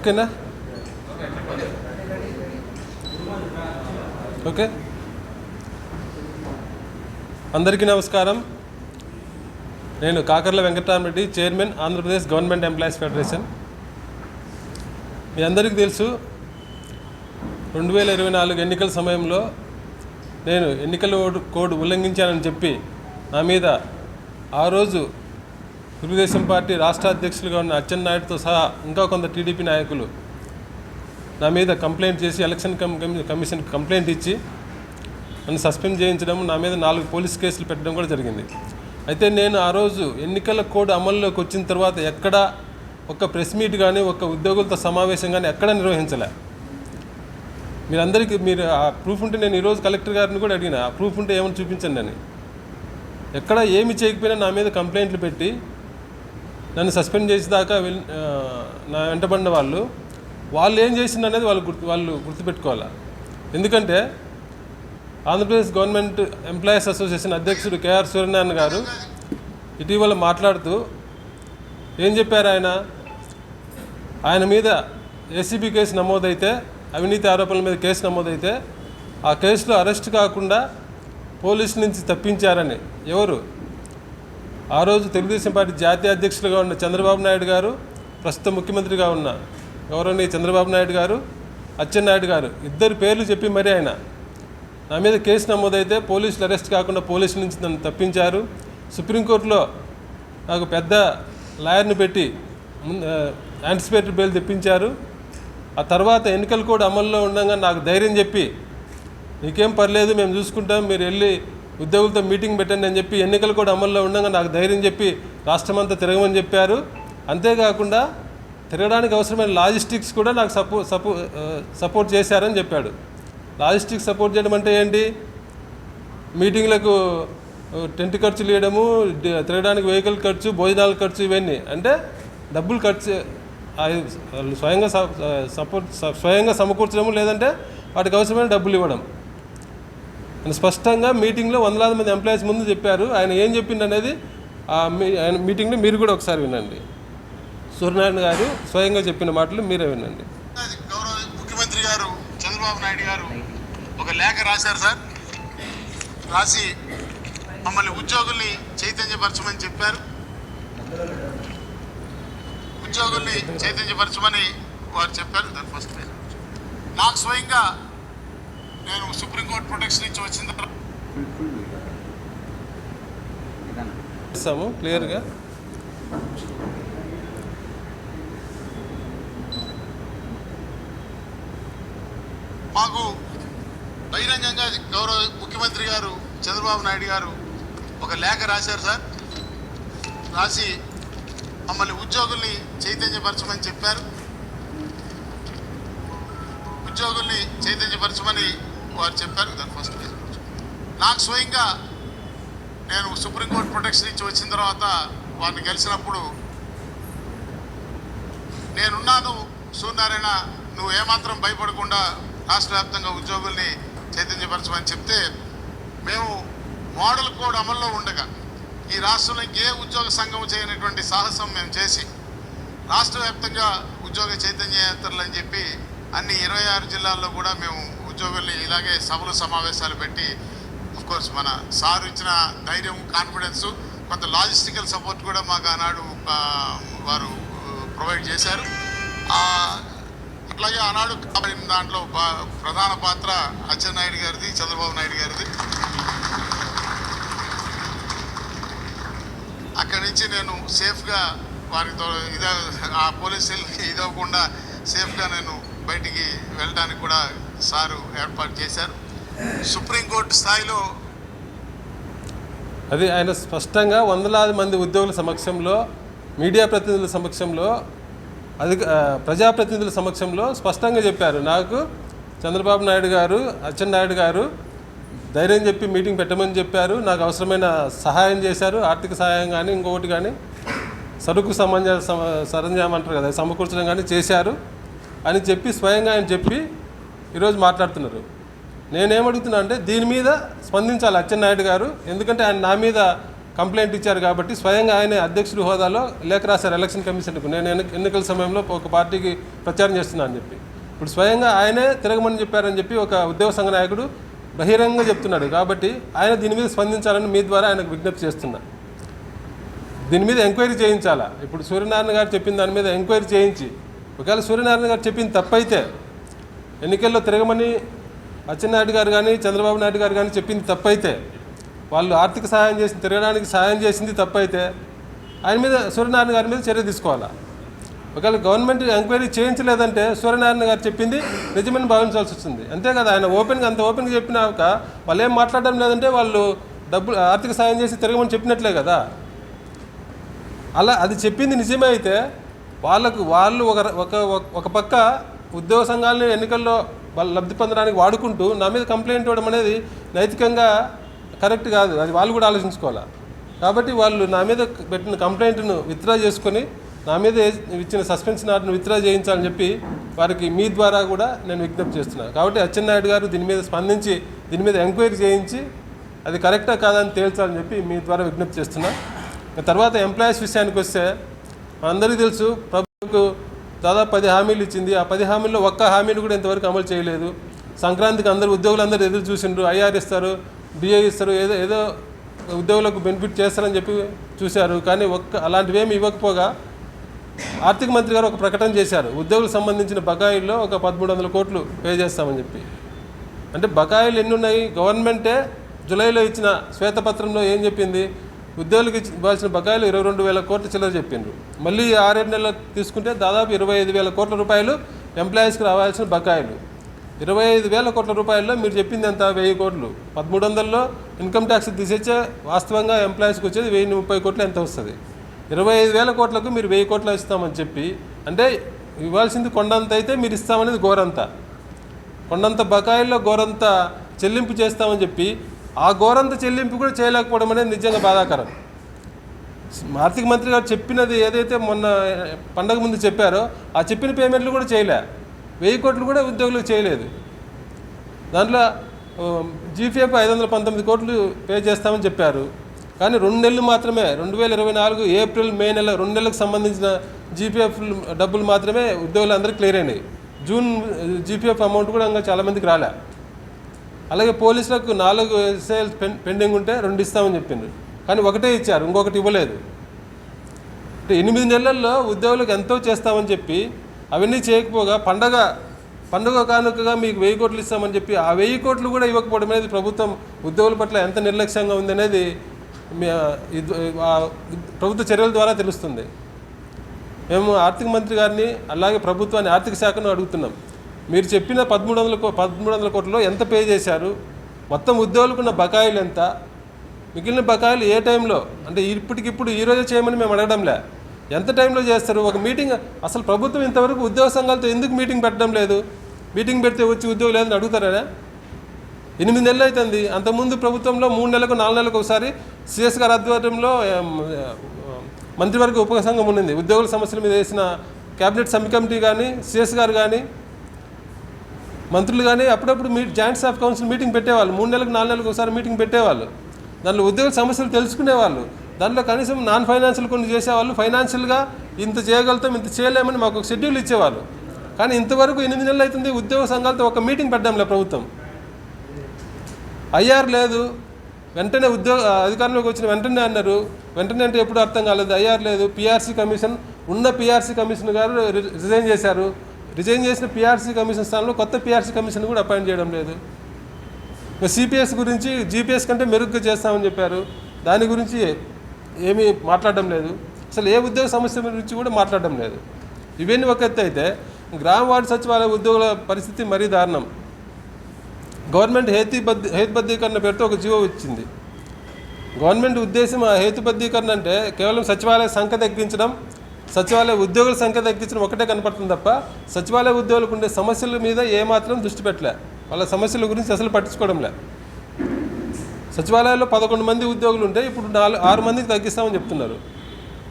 ఓకేనా? ఓకే. అందరికీ నమస్కారం. నేను Kakarla Venkataramareddy chairman Andhra Pradesh government employees federation. మీ అందరికీ తెలుసు రెండు వేల ఇరవై నాలుగు ఎన్నికల సమయంలో నేను ఎన్నికల కోడ్ ఉల్లంఘించానని చెప్పి నా మీద ఆ రోజు తెలుగుదేశం పార్టీ రాష్ట్ర అధ్యక్షులుగా ఉన్న అచ్చెన్నాయుడుతో సహా ఇంకా కొంత టీడీపీ నాయకులు నా మీద కంప్లైంట్ చేసి ఎలక్షన్ కమి- కమిషన్ కంప్లైంట్ ఇచ్చి నన్ను సస్పెండ్ చేయించడం నా మీద నాలుగు పోలీస్ కేసులు పెట్టడం కూడా జరిగింది. అయితే నేను ఆ రోజు ఎన్నికల కోడ్ అమల్లోకి వచ్చిన తర్వాత ఎక్కడ ఒక ప్రెస్ మీట్ కానీ ఒక ఉద్యోగులతో సమావేశం కానీ ఎక్కడ నిర్వహించలే. మీరందరికీ మీరు ఆ ప్రూఫ్ ఉంటే నేను ఈరోజు కలెక్టర్ గారిని కూడా అడిగిన ఆ ప్రూఫ్ ఉంటే ఏమైనా చూపించండి అని. ఎక్కడ ఏమి చేయకపోయినా నా మీద కంప్లైంట్లు పెట్టి నన్ను సస్పెండ్ చేసేదాకా వెల్ నా వెంటబడిన వాళ్ళు వాళ్ళు ఏం చేసింది అనేది వాళ్ళు గుర్తు వాళ్ళు గుర్తుపెట్టుకోవాలి? ఎందుకంటే ఆంధ్రప్రదేశ్ గవర్నమెంట్ ఎంప్లాయీస్ అసోసియేషన్ అధ్యక్షుడు కేఆర్ సూర్యనారాయణ గారు ఇటీవల మాట్లాడుతూ ఏం చెప్పారు ఆయన? ఆయన మీద ఏసీబీ కేసు నమోదైతే అవినీతి ఆరోపణల మీద కేసు నమోదైతే ఆ కేసులో అరెస్ట్ కాకుండా పోలీసు నుంచి తప్పించారని. ఎవరు? ఆ రోజు తెలుగుదేశం పార్టీ జాతీయ అధ్యక్షులుగా ఉన్న చంద్రబాబు నాయుడు గారు ప్రస్తుత ముఖ్యమంత్రిగా ఉన్న గౌరవనీయ చంద్రబాబు నాయుడు గారు అచ్చెన్నాయుడు గారు ఇద్దరు పేర్లు చెప్పి మరీ ఆయన. నా మీద కేసు నమోదైతే పోలీసులు అరెస్ట్ కాకుండా పోలీసుల నుంచి నన్ను తప్పించారు. సుప్రీంకోర్టులో నాకు పెద్ద లాయర్ని పెట్టి యాంటిసిపేటరీ బెయిల్ తెప్పించారు. ఆ తర్వాత ఎన్నికలు కూడా అమల్లో ఉండగా నాకు ధైర్యం చెప్పి నీకేం పర్లేదు మేము చూసుకుంటాం మీరు వెళ్ళి ఉద్యోగులతో మీటింగ్ పెట్టండి అని చెప్పి ఎన్నికలు కూడా అమల్లో ఉండగా నాకు ధైర్యం చెప్పి రాష్ట్రమంతా తిరగమని చెప్పారు. అంతేకాకుండా తిరగడానికి అవసరమైన లాజిస్టిక్స్ కూడా నాకు సపో సపో సపోర్ట్ చేశారని చెప్పాడు. లాజిస్టిక్స్ సపోర్ట్ చేయడం అంటే ఏంటి? మీటింగ్లకు టెంట్ ఖర్చులు వేయడము తిరగడానికి వెహికల్ ఖర్చు భోజనాల ఖర్చు ఇవన్నీ. అంటే డబ్బులు ఖర్చు స్వయంగా సపోర్ట్ స్వయంగా సమకూర్చడము లేదంటే వాటికి అవసరమైన డబ్బులు ఇవ్వడం. అని స్పష్టంగా మీటింగ్లో వందలాది మంది ఎంప్లాయీస్ ముందు చెప్పారు. ఆయన ఏం చెప్పిండు అనేది ఆ మీ ఆయన మీటింగ్లో మీరు కూడా ఒకసారి వినండి. సూర్యనారాయణ గారు స్వయంగా చెప్పిన మాటలు మీరే వినండి. గౌరవ ముఖ్యమంత్రి గారు చంద్రబాబు నాయుడు గారు ఒక లేఖ రాశారు సార్. రాసి మమ్మల్ని ఉద్యోగుల్ని చైతన్యపరచమని చెప్పారు. ఉద్యోగుల్ని చైతన్యపరచమని వారు చెప్పారు. దాని ఫస్ట్ నాకు స్వయంగా నేను సుప్రీంకోర్టు ప్రొటెక్షన్ ఇచ్చి వచ్చిన తర్వాత ఇస్తాము క్లియర్గా. మాకు బహిరంగంగా గౌరవ ముఖ్యమంత్రి గారు చంద్రబాబు నాయుడు గారు ఒక లేఖ రాశారు సార్. రాసి మమ్మల్ని ఉద్యోగుల్ని చైతన్యపరచమని చెప్పారు. ఉద్యోగుల్ని చైతన్యపరచమని వారు చెప్పారు దాని ఫస్ట్ పేజ్. నాకు స్వయంగా నేను సుప్రీంకోర్టు ప్రొటెక్షన్ నుంచి వచ్చిన తర్వాత వారిని కలిసినప్పుడు నేనున్నాను సూర్యనారాయణ నువ్వు ఏమాత్రం భయపడకుండా రాష్ట్ర వ్యాప్తంగా ఉద్యోగుల్ని చైతన్యపరచమని చెప్తే మేము మోడల్ కోడ్ అమల్లో ఉండగా ఈ రాష్ట్రంలో ఏ ఉద్యోగ సంఘం చేయనటువంటి సాహసం మేము చేసి రాష్ట్ర వ్యాప్తంగా ఉద్యోగ చైతన్య యాత్రలు అని చెప్పి అన్ని ఇరవై ఆరు జిల్లాల్లో కూడా మేము ఉద్యోగుల్ని ఇలాగే సభలు సమావేశాలు పెట్టి కోర్స్ మన సార్ ఇచ్చిన ధైర్యం కాన్ఫిడెన్స్ కొంత లాజిస్టికల్ సపోర్ట్ కూడా మాకు ఆనాడు వారు ప్రొవైడ్ చేశారు. అట్లాగే ఆనాడు కాబడిన దాంట్లో ప్రధాన పాత్ర అచ్చెన్నాయుడు గారిది చంద్రబాబు నాయుడు గారిది. అక్కడి నుంచి నేను సేఫ్గా వారితో ఇదే ఆ పోలీసులకి ఇదవకుండా సేఫ్గా నేను బయటికి వెళ్ళడానికి కూడా సారు ఏర్పాటు చేశారు. సుప్రీంకోర్టు స్థాయిలో అది ఆయన స్పష్టంగా వందలాది మంది ఉద్యోగుల సమక్షంలో మీడియా ప్రతినిధుల సమక్షంలో అధిక ప్రజాప్రతినిధుల సమక్షంలో స్పష్టంగా చెప్పారు. నాకు చంద్రబాబు నాయుడు గారు అచ్చెన్నాయుడు గారు ధైర్యం చెప్పి మీటింగ్ పెట్టమని చెప్పారు. నాకు అవసరమైన సహాయం చేశారు. ఆర్థిక సహాయం కానీ ఇంకొకటి కానీ సరుకు సమంజ సరంజామంటారు అంటారు కదా సమకూర్చడం కానీ చేశారు అని చెప్పి స్వయంగా ఆయన చెప్పి ఈరోజు మాట్లాడుతున్నారు. నేనేమడుగుతున్నా అంటే దీని మీద స్పందించాలి అచ్చెన్నాయుడు గారు. ఎందుకంటే ఆయన నా మీద కంప్లైంట్ ఇచ్చారు కాబట్టి స్వయంగా ఆయన అధ్యక్షుడి హోదాలో లేఖ రాశారు ఎలక్షన్ కమిషన్కు. నేను ఎన్నికల సమయంలో ఒక పార్టీకి ప్రచారం చేస్తున్నా అని చెప్పి. ఇప్పుడు స్వయంగా ఆయనే తిరగమని చెప్పారని చెప్పి ఒక ఉద్యోగ సంఘ నాయకుడు బహిరంగంగా చెప్తున్నాడు. కాబట్టి ఆయన దీని మీద స్పందించాలని మీ ద్వారా ఆయనకు విజ్ఞప్తి చేస్తున్నా. దీని మీద ఎంక్వైరీ చేయించాలా? ఇప్పుడు సూర్యనారాయణ గారు చెప్పిన దాని మీద ఎంక్వైరీ చేయించి. ఒకవేళ సూర్యనారాయణ గారు చెప్పింది తప్పైతే ఎన్నికల్లో తిరగమని అచ్చెన్నాయుడు గారు కానీ చంద్రబాబు నాయుడు గారు కానీ చెప్పింది తప్పైతే వాళ్ళు ఆర్థిక సహాయం చేసి తిరగడానికి సహాయం చేసింది తప్పైతే ఆయన మీద సూర్యనారాయణ గారి మీద చర్య తీసుకోవాలా? ఒకవేళ గవర్నమెంట్ ఎంక్వైరీ చేయించలేదంటే సూర్యనారాయణ గారు చెప్పింది నిజమని భావించాల్సి వస్తుంది. అంతే కదా ఆయన ఓపెన్గా అంత ఓపెన్గా చెప్పినాక వాళ్ళు ఏం మాట్లాడడం లేదంటే వాళ్ళు డబ్బులు ఆర్థిక సాయం చేసి తిరగమని చెప్పినట్లే కదా. అలా అది చెప్పింది నిజమే అయితే వాళ్ళకు వాళ్ళు ఒక ఒక ఒక పక్క ఉద్యోగ సంఘాలని ఎన్నికల్లో వాళ్ళు లబ్ధి పొందడానికి వాడుకుంటూ నా మీద కంప్లైంట్ ఇవ్వడం అనేది నైతికంగా కరెక్ట్ కాదు. అది వాళ్ళు కూడా ఆలోచించుకోవాలి? కాబట్టి వాళ్ళు నా మీద పెట్టిన కంప్లైంట్ను విత్డ్రా చేసుకొని నా మీద ఇచ్చిన సస్పెన్షన్ ఆర్డర్ను విత్డ్రా చేయించాలని చెప్పి వారికి మీ ద్వారా కూడా నేను విజ్ఞప్తి చేస్తున్నాను కాబట్టి అచ్చెన్నాయుడు గారు దీని మీద స్పందించి దీని మీద ఎంక్వైరీ చేయించి అది కరెక్టా కాదని తేల్చాలని చెప్పి మీ ద్వారా విజ్ఞప్తి చేస్తున్నా. తర్వాత ఎంప్లాయీస్ విషయానికి వస్తే అందరికీ తెలుసు ప్రభుత్వకు దాదాపు పది హామీలు ఇచ్చింది. ఆ పది హామీల్లో ఒక్క హామీని కూడా ఇంతవరకు అమలు చేయలేదు. సంక్రాంతికి అందరు ఉద్యోగులు అందరూ ఎదురు చూసిండ్రు. ఐఆర్ ఇస్తారు డిఏ ఇస్తారు ఏదో ఏదో ఉద్యోగులకు బెనిఫిట్ చేస్తారని చెప్పి చూశారు. కానీ ఒక్క అలాంటివి ఏమి ఇవ్వకపోగా ఆర్థిక మంత్రి గారు ఒక ప్రకటన చేశారు. ఉద్యోగులకు సంబంధించిన బకాయిల్లో ఒక పదమూడు వందల కోట్లు పే చేస్తామని చెప్పి. అంటే బకాయిలు ఎన్ని ఉన్నాయి? గవర్నమెంటే జూలైలో ఇచ్చిన శ్వేతపత్రంలో ఏం చెప్పింది? ఉద్యోగులకు ఇవ్వాల్సిన బకాయిలు ఇరవై రెండు వేల కోట్ల చిల్లర చెప్పిండ్రు. మళ్ళీ ఆరేడు నెలలు తీసుకుంటే దాదాపు ఇరవై ఐదు వేల కోట్ల రూపాయలు ఎంప్లాయీస్కి రావాల్సిన బకాయిలు. ఇరవై ఐదు వేల కోట్ల రూపాయల్లో మీరు చెప్పింది ఎంత? వెయ్యి కోట్లు. పదమూడు వందల్లో ఇన్కమ్ ట్యాక్స్ తీసేచ్చే వాస్తవంగా ఎంప్లాయీస్కి వచ్చేది వెయ్యి ముప్పై కోట్లు ఎంత వస్తుంది? ఇరవై ఐదు వేల కోట్లకు మీరు వెయ్యి కోట్లు ఇస్తామని చెప్పి అంటే ఇవ్వాల్సింది కొండంత అయితే మీరు ఇస్తామనేది గోరంత. కొండంత బకాయిల్లో గోరంత చెల్లింపు చేస్తామని చెప్పి ఆ గోరంత చెల్లింపు కూడా చేయలేకపోవడం అనేది నిజంగా బాధాకరం. ఆర్థిక మంత్రి గారు చెప్పినది ఏదైతే మొన్న పండగ ముందు చెప్పారో ఆ చెప్పిన పేమెంట్లు కూడా చేయలే. వెయ్యి కోట్లు కూడా ఉద్యోగులకు చేయలేదు. దాంట్లో జీపీఎఫ్ ఐదు వందల పంతొమ్మిది కోట్లు పే చేస్తామని చెప్పారు. కానీ రెండు నెలలు మాత్రమే రెండు వేల ఇరవై నాలుగు ఏప్రిల్ మే నెల రెండు నెలలకు సంబంధించిన జీపీఎఫ్ డబ్బులు మాత్రమే ఉద్యోగులందరూ క్లియర్ అయినాయి. జూన్ జీపీఎఫ్ అమౌంట్ కూడా ఇంకా చాలామందికి రాలే. అలాగే పోలీసులకు నాలుగు ఎస్ఐలు పెండింగ్ ఉంటే రెండు ఇస్తామని చెప్పిండ్రు. కానీ ఒకటే ఇచ్చారు ఇంకొకటి ఇవ్వలేదు. అంటే ఎనిమిది నెలల్లో ఉద్యోగులకు ఎంతో చేస్తామని చెప్పి అవన్నీ చేయకపోగా పండగ పండుగ కానుకగా మీకు వెయ్యి కోట్లు ఇస్తామని చెప్పి ఆ వెయ్యి కోట్లు కూడా ఇవ్వకపోవడం అనేది ప్రభుత్వం ఉద్యోగుల పట్ల ఎంత నిర్లక్ష్యంగా ఉందనేది ప్రభుత్వ చర్యల ద్వారా తెలుస్తుంది. మేము ఆర్థిక మంత్రి గారిని అలాగే ప్రభుత్వాన్ని ఆర్థిక శాఖను అడుగుతున్నాం. మీరు చెప్పిన పదమూడు వందల పదమూడు వందల కోట్లలో ఎంత పే చేశారు? మొత్తం ఉద్యోగులకున్న బకాయిలు ఎంత? మిగిలిన బకాయిలు ఏ టైంలో? అంటే ఇప్పటికిప్పుడు ఈ చేయమని మేము అడగడంలే. ఎంత టైంలో చేస్తారు? ఒక మీటింగ్ అసలు ప్రభుత్వం ఇంతవరకు ఉద్యోగ సంఘాలతో ఎందుకు మీటింగ్ పెట్టడం లేదు? మీటింగ్ పెడితే వచ్చి ఉద్యోగం లేదని అడుగుతారా? ఎనిమిది నెలలు అవుతుంది అంతకుముందు ప్రభుత్వంలో మూడు నెలలకు నాలుగు నెలలకు ఒకసారి సిఎస్ గారి ఆధ్వర్యంలో మంత్రివర్గ ఉపసంఘం ఉండింది ఉద్యోగుల సమస్యల మీద వేసిన కేబినెట్ సబ్ కమిటీ కానీ సిఎస్ గారు కానీ మంత్రులు కానీ అప్పుడప్పుడు మీ జాయింట్ స్టాఫ్ కౌన్సిల్ మీటింగ్ పెట్టేవాళ్ళు. మూడు నెలలకు నాలుగు నెలలకు ఒకసారి మీటింగ్ పెట్టేవాళ్ళు. దాంట్లో ఉద్యోగ సమస్యలు తెలుసుకునేవాళ్ళు. దాంట్లో కనీసం నాన్ ఫైనాన్షియల్ కొన్ని చేసేవాళ్ళు. ఫైనాన్షియల్గా ఇంత చేయగలుగుతాం ఇంత చేయలేమని మాకు ఒక షెడ్యూల్ ఇచ్చేవాళ్ళు. కానీ ఇంతవరకు ఎనిమిది నెలలు అవుతుంది ఉద్యోగ సంఘాలతో ఒక మీటింగ్ పెట్టడంలే ప్రభుత్వం. ఐఆర్ లేదు. వెంటనే ఉద్యోగ అధికారంలోకి వచ్చిన వెంటనే అన్నారు. వెంటనే అంటే ఎప్పుడు అర్థం కాలేదు. ఐఆర్ లేదు. పిఆర్సీ కమిషన్ ఉన్న పిఆర్సీ కమిషన్ గారు రి- రిజైన్ చేశారు. రిజైన్ చేసిన పిఆర్సీ కమిషన్ స్థానంలో కొత్త పిఆర్సీ కమిషన్ కూడా అపాయింట్ చేయడం లేదు. సిపిఎస్ గురించి జీపీఎస్ కంటే మెరుగ్గా చేస్తామని చెప్పారు. దాని గురించి ఏమీ మాట్లాడడం లేదు. అసలు ఏ ఉద్యోగ సమస్య గురించి కూడా మాట్లాడడం లేదు. ఇవన్నీ ఒక ఎత్తు అయితే గ్రామ వార్డు సచివాలయ ఉద్యోగుల పరిస్థితి మరీ దారుణం. గవర్నమెంట్ హేతుబద్ధ హేతుబద్ధీకరణ పేరుతో ఒక జీవో ఇచ్చింది. గవర్నమెంట్ ఉద్దేశం ఆ హేతుబద్ధీకరణ అంటే కేవలం సచివాలయ సంఖ్య తగ్గించడం సచివాలయ ఉద్యోగుల సంఖ్య తగ్గించడం ఒకటే కనపడుతుంది తప్ప సచివాలయ ఉద్యోగులకు ఉండే సమస్యల మీద ఏమాత్రం దృష్టి పెట్టలే. వాళ్ళ సమస్యల గురించి అసలు పట్టించుకోవడంలే. సచివాలయాల్లో పదకొండు మంది ఉద్యోగులు ఉంటే ఇప్పుడు నాలుగు ఆరు మందికి తగ్గిస్తామని చెప్తున్నారు.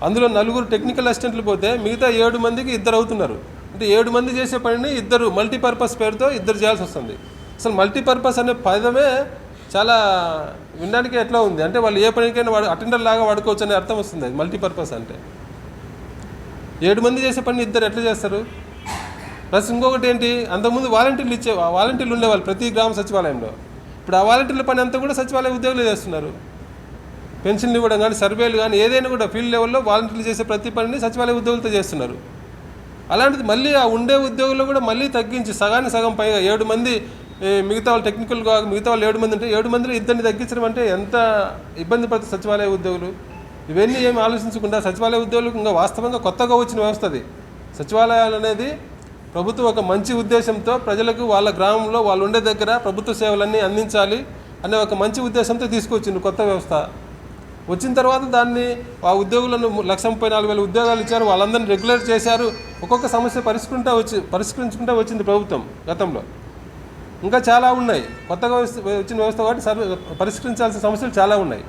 అందులో నలుగురు టెక్నికల్ అసిస్టెంట్లు పోతే మిగతా ఏడు మందికి ఇద్దరు అవుతున్నారు. అంటే ఏడు మంది చేసే పనిని ఇద్దరు మల్టీపర్పస్ పేరుతో ఇద్దరు చేయాల్సి వస్తుంది. అసలు మల్టీపర్పస్ అనే పదమే చాలా వినడానికి ఎట్లా ఉంది? అంటే వాళ్ళు ఏ పనికైనా వాడు అటెండర్ లాగా వాడుకోవచ్చు అనే అర్థం వస్తుంది. అది మల్టీపర్పస్ అంటే ఏడు మంది చేసే పని ఇద్దరు ఎట్లా చేస్తారు? ప్లస్ ఇంకొకటి ఏంటి? అంతకుముందు వాలంటీర్లు ఇచ్చే వాలంటీర్లు ఉండేవాళ్ళు ప్రతి గ్రామ సచివాలయంలో. ఇప్పుడు ఆ వాలంటీర్ల పని అంతా కూడా సచివాలయ ఉద్యోగులు చేస్తున్నారు. పెన్షన్లు ఇవ్వడం కానీ సర్వేలు కానీ ఏదైనా కూడా ఫీల్డ్ లెవెల్లో వాలంటీర్లు చేసే ప్రతి పనిని సచివాలయ ఉద్యోగులతో చేస్తున్నారు. అలాంటిది మళ్ళీ ఆ ఉండే ఉద్యోగుల్లో కూడా మళ్ళీ తగ్గించి సగానికి సగం పైగా ఏడు మంది మిగతా వాళ్ళు టెక్నికల్గా మిగతా వాళ్ళు ఏడు మంది ఉంటే ఏడు మందిలో ఇద్దరిని తగ్గించడం అంటే ఎంత ఇబ్బంది పడుతుంది సచివాలయ ఉద్యోగులు? ఇవన్నీ ఏమి ఆలోచించకుండా సచివాలయ ఉద్యోగులకు ఇంకా వాస్తవంగా కొత్తగా వచ్చిన వ్యవస్థ అది. సచివాలయాలు అనేది ప్రభుత్వం ఒక మంచి ఉద్దేశంతో ప్రజలకు వాళ్ళ గ్రామంలో వాళ్ళు ఉండే దగ్గర ప్రభుత్వ సేవలన్నీ అందించాలి అనే ఒక మంచి ఉద్దేశంతో తీసుకొచ్చింది కొత్త వ్యవస్థ. వచ్చిన తర్వాత దాన్ని ఆ ఉద్యోగులను లక్ష ముప్పై నాలుగు వేల ఉద్యోగాలు ఇచ్చారు వాళ్ళందరినీ రెగ్యులేట్ చేశారు ఒక్కొక్క సమస్య పరిష్కరింటా వచ్చి పరిష్కరించుకుంటూ వచ్చింది ప్రభుత్వం గతంలో. ఇంకా చాలా ఉన్నాయి. కొత్తగా వచ్చిన వ్యవస్థ కాబట్టి సర్వ పరిష్కరించాల్సిన సమస్యలు చాలా ఉన్నాయి.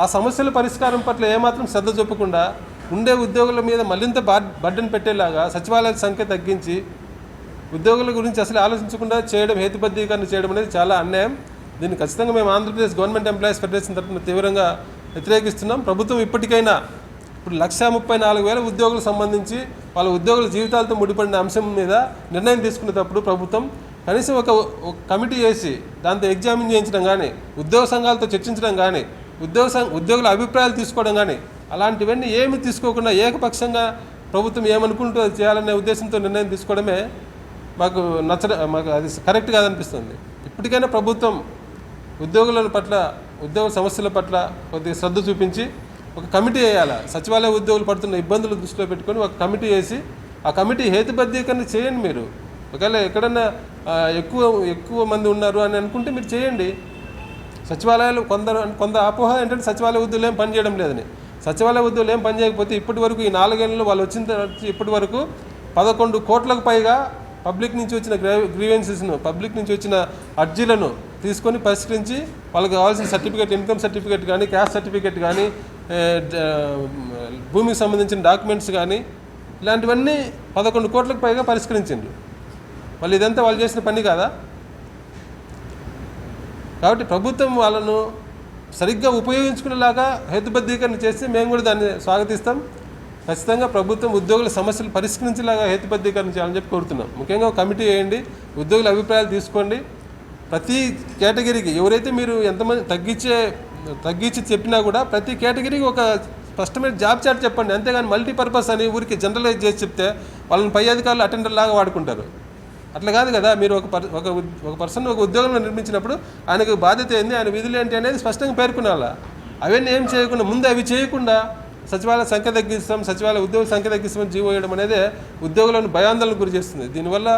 ఆ సమస్యల పరిష్కారం పట్ల ఏమాత్రం శ్రద్ధ చూపకుండా ఉండే ఉద్యోగుల మీద మరింత బడ్డను పెట్టేలాగా సచివాలయాల సంఖ్య తగ్గించి ఉద్యోగుల గురించి అసలు ఆలోచించకుండా చేయడం హేతుబద్ధీకరణ చేయడం అనేది చాలా అన్యాయం. దీన్ని ఖచ్చితంగా మేము ఆంధ్రప్రదేశ్ గవర్నమెంట్ ఎంప్లాయీస్ ఫెడరేషన్ తరఫున తీవ్రంగా వ్యతిరేకిస్తున్నాం. ప్రభుత్వం ఇప్పటికైనా ఇప్పుడు లక్షా ముప్పై నాలుగు వేల ఉద్యోగులకు సంబంధించి వాళ్ళ ఉద్యోగుల జీవితాలతో ముడిపడిన అంశం మీద నిర్ణయం తీసుకునేటప్పుడు ప్రభుత్వం కనీసం ఒక ఒక కమిటీ వేసి దాంతో ఎగ్జామిన్ చేయించడం కానీ ఉద్యోగ సంఘాలతో చర్చించడం కానీ ఉద్యోగ ఉద్యోగుల అభిప్రాయాలు తీసుకోవడం కానీ అలాంటివన్నీ ఏమి తీసుకోకుండా ఏకపక్షంగా ప్రభుత్వం ఏమనుకుంటూ అది చేయాలనే ఉద్దేశంతో నిర్ణయం తీసుకోవడమే మాకు నచ్చడం మాకు అది కరెక్ట్ కాదనిపిస్తుంది. ఇప్పటికైనా ప్రభుత్వం ఉద్యోగుల పట్ల ఉద్యోగ సమస్యల పట్ల కొద్దిగా శ్రద్ధ చూపించి ఒక కమిటీ వేయాలి? సచివాలయ ఉద్యోగులు పడుతున్న ఇబ్బందులు దృష్టిలో పెట్టుకొని ఒక కమిటీ వేసి ఆ కమిటీ హేతుబద్ధీకరణ చేయండి మీరు. ఒకవేళ ఎక్కడన్నా ఎక్కువ ఎక్కువ మంది ఉన్నారు అని అనుకుంటే మీరు చేయండి. సచివాలయాలు కొందరు కొంత అపోహ ఏంటంటే సచివాలయ ఉద్యోగులు ఏం పని చేయడం లేదని. సచివాలయ ఉద్యోగులు ఏం పని చేయకపోతే ఇప్పటి వరకు ఈ నాలుగేళ్ళలో వాళ్ళు వచ్చిన తర్వాత ఇప్పటి వరకు పదకొండు కోట్లకు పైగా పబ్లిక్ నుంచి వచ్చిన గ్రీవెన్సెస్ను పబ్లిక్ నుంచి వచ్చిన అర్జీలను తీసుకొని పరిష్కరించి వాళ్ళకి కావాల్సిన సర్టిఫికేట్ ఇన్కమ్ సర్టిఫికేట్ కానీ క్యాస్ట్ సర్టిఫికేట్ కానీ భూమికి సంబంధించిన డాక్యుమెంట్స్ కానీ ఇలాంటివన్నీ పదకొండు కోట్లకు పైగా పరిష్కరించిండ్రు. మళ్ళీ ఇదంతా వాళ్ళు చేసిన పని కాదా? కాబట్టి ప్రభుత్వం వాళ్ళను సరిగ్గా ఉపయోగించుకునేలాగా హేతుబద్ధీకరణ చేస్తే మేము కూడా దాన్ని స్వాగతిస్తాం. ఖచ్చితంగా ప్రభుత్వం ఉద్యోగుల సమస్యలు పరిష్కరించేలాగా హేతుబద్ధీకరణ చేయాలని చెప్పి కోరుతున్నాం. ముఖ్యంగా కమిటీ వేయండి ఉద్యోగుల అభిప్రాయాలు తీసుకోండి. ప్రతి కేటగిరీకి ఎవరైతే మీరు ఎంతమంది తగ్గించే తగ్గించి చెప్పినా కూడా ప్రతి కేటగిరీకి ఒక స్పష్టమైన జాబ్ చార్ట్ చెప్పండి. అంతేగాని మల్టీపర్పస్ అని ఊరికి జనరలైజ్ చేసి చెప్తే వాళ్ళని పై అధికారులు అటెండర్ లాగా వాడుకుంటారు. అట్లా కాదు కదా మీరు ఒక పర్ ఒక ఒక పర్సన్ ఒక ఉద్యోగంలో నిర్మించినప్పుడు ఆయనకు బాధ్యత ఏంది ఆయన విధులు ఏంటి అనేది స్పష్టంగా పేర్కొనాలా? అవన్నీ ఏం చేయకుండా ముందు అవి చేయకుండా సచివాలయ సంఖ్య తగ్గిస్తాం సచివాలయ ఉద్యోగ సంఖ్య తగ్గిస్తాం జీవో వేయడం అనేది ఉద్యోగులను భయాందోళనకు గురి చేస్తుంది. దీనివల్ల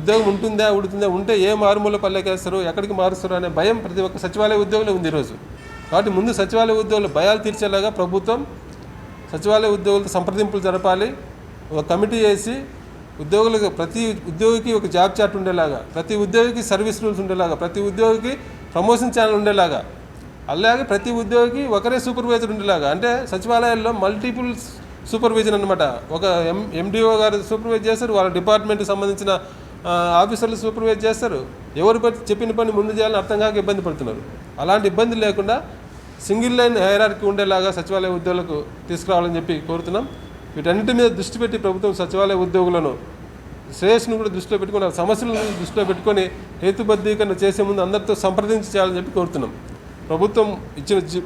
ఉద్యోగం ఉంటుందా ఉడుతుందా ఉంటే ఏ మారుమూల పల్లెకేస్తారు ఎక్కడికి మారుస్తారు అనే భయం ప్రతి ఒక్క సచివాలయ ఉద్యోగులు ఉంది ఈరోజు. కాబట్టి ముందు సచివాలయ ఉద్యోగులు భయాలు తీర్చేలాగా ప్రభుత్వం సచివాలయ ఉద్యోగులతో సంప్రదింపులు జరపాలి. ఒక కమిటీ వేసి ఉద్యోగులకు ప్రతి ఉద్యోగికి ఒక జాబ్ చార్ట్ ఉండేలాగా ప్రతి ఉద్యోగికి సర్వీస్ రూల్స్ ఉండేలాగా ప్రతి ఉద్యోగికి ప్రమోషన్ ఛానల్ ఉండేలాగా అలాగే ప్రతి ఉద్యోగికి ఒకరే సూపర్వైజర్ ఉండేలాగా. అంటే సచివాలయాల్లో మల్టిపుల్ సూపర్విజన్ అనమాట ఒక ఎం ఎండిఓ గారు సూపర్వైజ్ చేస్తారు వాళ్ళ డిపార్ట్మెంట్కి సంబంధించిన ఆఫీసర్లు సూపర్వైజ్ చేస్తారు. ఎవరు చెప్పిన పని ముందు చేయాలని అర్థం కాక ఇబ్బంది పడుతున్నారు. అలాంటి ఇబ్బంది లేకుండా సింగిల్ లైన్ హైరార్కి ఉండేలాగా సచివాలయ ఉద్యోగులకు తీసుకురావాలని చెప్పి కోరుతున్నాం. వీటన్నిటి మీద దృష్టి పెట్టి ప్రభుత్వం సచివాలయ ఉద్యోగులను శ్రేయస్సును కూడా దృష్టిలో పెట్టుకుని ఆ సమస్యలను దృష్టిలో పెట్టుకొని హేతుబద్ధీకరణ చేసే ముందు అందరితో సంప్రదించి చేయాలని చెప్పి కోరుతున్నాం. ప్రభుత్వం ఇచ్చిన జీ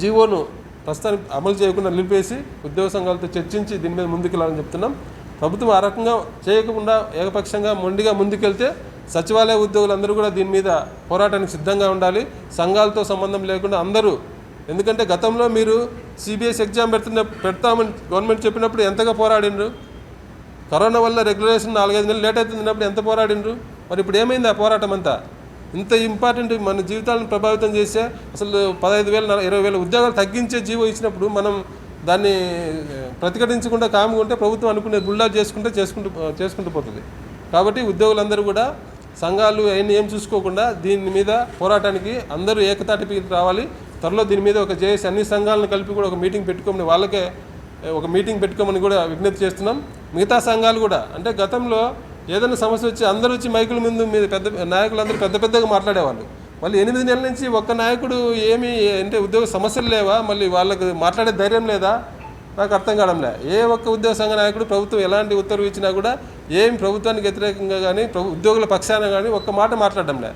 జీవోను ప్రస్తుతానికి అమలు చేయకుండా నిలిపేసి ఉద్యోగ సంఘాలతో చర్చించి దీని మీద ముందుకెళ్ళాలని చెప్తున్నాం. ప్రభుత్వం ఆ రకంగా చేయకుండా ఏకపక్షంగా మొండిగా ముందుకెళ్తే సచివాలయ ఉద్యోగులందరూ కూడా దీని మీద పోరాటానికి సిద్ధంగా ఉండాలి. సంఘాలతో సంబంధం లేకుండా అందరూ ఎందుకంటే గతంలో మీరు సిబిఎస్ ఎగ్జామ్ పెడుతున్న పెడతామని గవర్నమెంట్ చెప్పినప్పుడు ఎంతగా పోరాడిండ్రు? కరోనా వల్ల రెగ్యులేషన్ నాలుగైదు నెలలు లేట్ అవుతున్నప్పుడు ఎంత పోరాడిండ్రు? మరి ఇప్పుడు ఏమైంది ఆ పోరాటం అంతా? ఇంత ఇంపార్టెంట్ మన జీవితాలను ప్రభావితం చేసే అసలు పదహైదు వేల నలభై ఇరవై వేల ఉద్యోగాలు తగ్గించే జీవో ఇచ్చినప్పుడు మనం దాన్ని ప్రతిఘటించకుండా కాముగా ఉంటే ప్రభుత్వం అనుకునే గుళ్ళా చేసుకుంటే చేసుకుంటూ చేసుకుంటూ పోతుంది. కాబట్టి ఉద్యోగులందరూ కూడా సంఘాలు అవన్నీ ఏం చూసుకోకుండా దీని మీద పోరాటానికి అందరూ ఏకతాటిపై రావాలి. త్వరలో దీని మీద ఒక జేఏసీ అన్ని సంఘాలను కలిపి కూడా ఒక మీటింగ్ పెట్టుకోమని వాళ్ళకే ఒక మీటింగ్ పెట్టుకోమని కూడా విజ్ఞప్తి చేస్తున్నాం. మిగతా సంఘాలు కూడా అంటే గతంలో ఏదైనా సమస్య వచ్చి అందరూ వచ్చి మైకుల ముందు మీద పెద్ద నాయకులందరూ పెద్ద పెద్దగా మాట్లాడేవాళ్ళు. మళ్ళీ ఎనిమిది నెలల నుంచి ఒక్క నాయకుడు ఏమి అంటే ఉద్యోగ సమస్యలు లేవా? మళ్ళీ వాళ్ళకు మాట్లాడే ధైర్యం లేదా? నాకు అర్థం కావడంలే ఏ ఒక్క ఉద్యోగ సంఘ నాయకుడు ప్రభుత్వం ఎలాంటి ఉత్తర్వు ఇచ్చినా కూడా ఏమి ప్రభుత్వానికి వ్యతిరేకంగా కానీ ప్రభు ఉద్యోగుల పక్షాన కానీ ఒక్క మాట మాట్లాడడంలే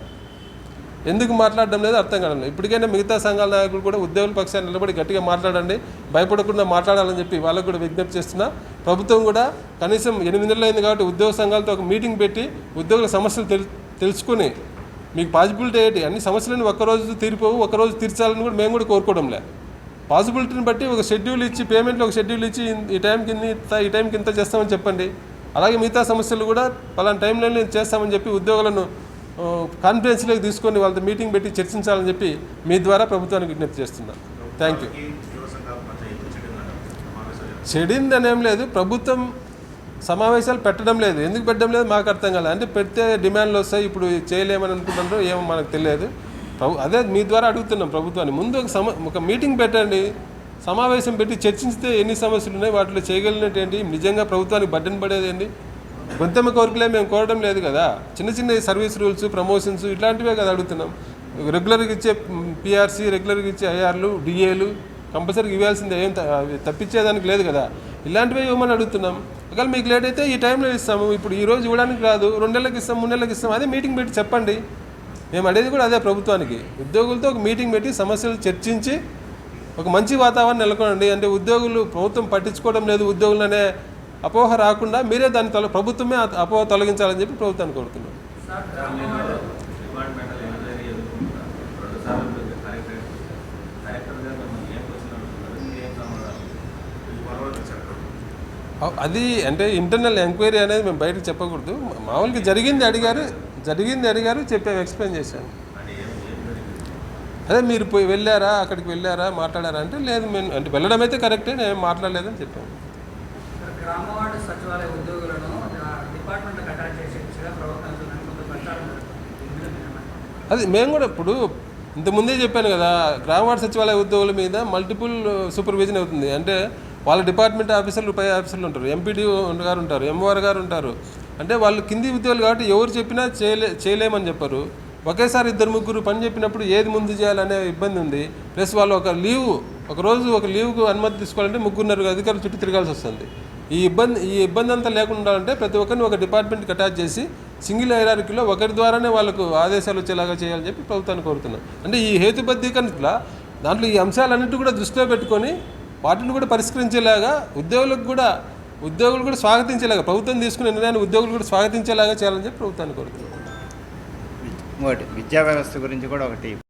ఎందుకు మాట్లాడడం లేదు అర్థం కావడం ఇప్పటికైనా మిగతా సంఘాల నాయకులు కూడా ఉద్యోగుల పక్షాన్ని నిలబడి గట్టిగా మాట్లాడండి భయపడకుండా మాట్లాడాలని చెప్పి వాళ్ళకు కూడా విజ్ఞప్తి చేస్తున్నా. ప్రభుత్వం కూడా కనీసం ఎనిమిది నెలలు అయింది కాబట్టి ఉద్యోగ సంఘాలతో ఒక మీటింగ్ పెట్టి ఉద్యోగుల సమస్యలు తెలు తెలుసుకుని మీకు పాజిబిలిటీ ఏంటి? అన్ని సమస్యలను ఒక్కరోజు తీరిపోవు ఒకరోజు తీర్చాలని కూడా మేము కూడా కోరుకోవడంలే. పాసిబిలిటీని బట్టి ఒక షెడ్యూల్ ఇచ్చి పేమెంట్లో ఒక షెడ్యూల్ ఇచ్చి ఈ టైంకి ఇంత ఈ టైంకి ఇంత చేస్తామని చెప్పండి. అలాగే మిగతా సమస్యలు కూడా పలానా టైంలో చేస్తామని చెప్పి ఉద్యోగులను కాన్ఫరెన్స్లోకి తీసుకొని వాళ్ళతో మీటింగ్ పెట్టి చర్చించాలని చెప్పి మీ ద్వారా ప్రభుత్వానికి విజ్ఞప్తి చేస్తున్నాను థ్యాంక్ యూ చెడిందనేం లేదు. ప్రభుత్వం సమావేశాలు పెట్టడం లేదు. ఎందుకు పెట్టడం లేదు? మాకు అర్థం కాలేదు. అంటే పెడితే డిమాండ్లు వస్తాయి. ఇప్పుడు చేయలేమని అనుకుంటున్నారో ఏమో మనకు తెలియదు. ప్రభు అదే మీ ద్వారా అడుగుతున్నాం ప్రభుత్వాన్ని. ముందు ఒక సమ ఒక మీటింగ్ పెట్టండి. సమావేశం పెట్టి చర్చించితే ఎన్ని సమస్యలు ఉన్నాయి? వాటిలో చేయగలిగినట్టు ఏంటి? నిజంగా ప్రభుత్వానికి బడ్డన్ పడేది ఏంటి? గొంతెమ్మ కోరికలే మేము కోరడం లేదు కదా. చిన్న చిన్న సర్వీస్ రూల్స్ ప్రమోషన్స్ ఇట్లాంటివే కదా అడుగుతున్నాం. రెగ్యులర్గా ఇచ్చే పిఆర్సీ రెగ్యులర్గా ఇచ్చే ఐఆర్లు డిఏలు కంపల్సరీగా ఇవ్వాల్సిందే. ఏం తప్పించేదానికి లేదు కదా. ఇలాంటివే ఇవ్వమని అడుగుతున్నాం. ఒకవేళ మీకు లేట్ అయితే ఈ టైంలో ఇస్తాము. ఇప్పుడు ఈ రోజు ఇవ్వడానికి రాదు. రెండు ఇస్తాం మూడు ఇస్తాం. అదే మీటింగ్ పెట్టి చెప్పండి. మేము అడిగేది కూడా అదే ప్రభుత్వానికి. ఉద్యోగులతో ఒక మీటింగ్ పెట్టి సమస్యలు చర్చించి ఒక మంచి వాతావరణం నెలకొనండి. అంటే ఉద్యోగులు ప్రభుత్వం పట్టించుకోవడం లేదు. ఉద్యోగులు అనే అపోహ రాకుండా మీరే దాన్ని తొల ప్రభుత్వమే అపోహ తొలగించాలని చెప్పి ప్రభుత్వాన్ని కోరుతున్నాం. అది అంటే ఇంటర్నల్ ఎంక్వైరీ అనేది మేము బయటకు చెప్పకూడదు. మామూలుగా జరిగింది అడిగారు జరిగింది అడిగారు చెప్పాము ఎక్స్ప్లెయిన్ చేశాను అదే మీరు పోయి వెళ్ళారా అక్కడికి వెళ్ళారా మాట్లాడారా అంటే లేదు మేము అంటే వెళ్ళడం అయితే కరెక్టే నేను మాట్లాడలేదని చెప్పాను. సచివాలయ ఉద్యోగులను ఆ, అటాచ్ చేసే దిశగా ప్రభుత్వం ప్రచారం అది మేము కూడా ఇప్పుడు ఇంతకుముందే చెప్పాను కదా గ్రామవాడ సచివాలయ ఉద్యోగుల మీద మల్టిపుల్ సూపర్విజన్ అవుతుంది. అంటే వాళ్ళ డిపార్ట్మెంట్ ఆఫీసర్లు పై ఆఫీసర్లు ఉంటారు. ఎంపీడీ గారు ఉంటారు ఎంఓఆర్ గారు ఉంటారు. అంటే వాళ్ళు కింది ఉద్యోగులు కాబట్టి ఎవరు చెప్పినా చేయలే చేయలేమని చెప్పారు. ఒకేసారి ఇద్దరు ముగ్గురు పని చెప్పినప్పుడు ఏది ముందు చేయాలనే ఇబ్బంది ఉంది. ప్లస్ వాళ్ళు ఒక లీవ్ ఒక రోజు ఒక లీవ్కు అనుమతి తీసుకోవాలంటే ముగ్గురున్నర అధికారులు చుట్టూ తిరగాల్సి వస్తుంది. ఈ ఇబ్బంది ఈ ఇబ్బంది అంతా లేకుండా అంటే ప్రతి ఒక్కరిని ఒక డిపార్ట్మెంట్కి అటాచ్ చేసి సింగిల్ హైరార్కీలో ఒకరి ద్వారానే వాళ్ళకు ఆదేశాలు వచ్చేలాగా చేయాలని చెప్పి ప్రభుత్వాన్ని కోరుతున్నాం. అంటే ఈ హేతుబద్ధీకరణ దాంట్లో ఈ అంశాలన్నింటి కూడా దృష్టిలో పెట్టుకొని వాటిని కూడా పరిష్కరించేలాగా ఉద్యోగులకు కూడా ఉద్యోగులు కూడా స్వాగతించేలాగా ప్రభుత్వం తీసుకునే నిర్ణయాన్ని ఉద్యోగులు కూడా స్వాగతించేలాగా చేయాలని చెప్పి ప్రభుత్వాన్ని కోరుతున్నాం. విద్యా వ్యవస్థ గురించి కూడా ఒకటి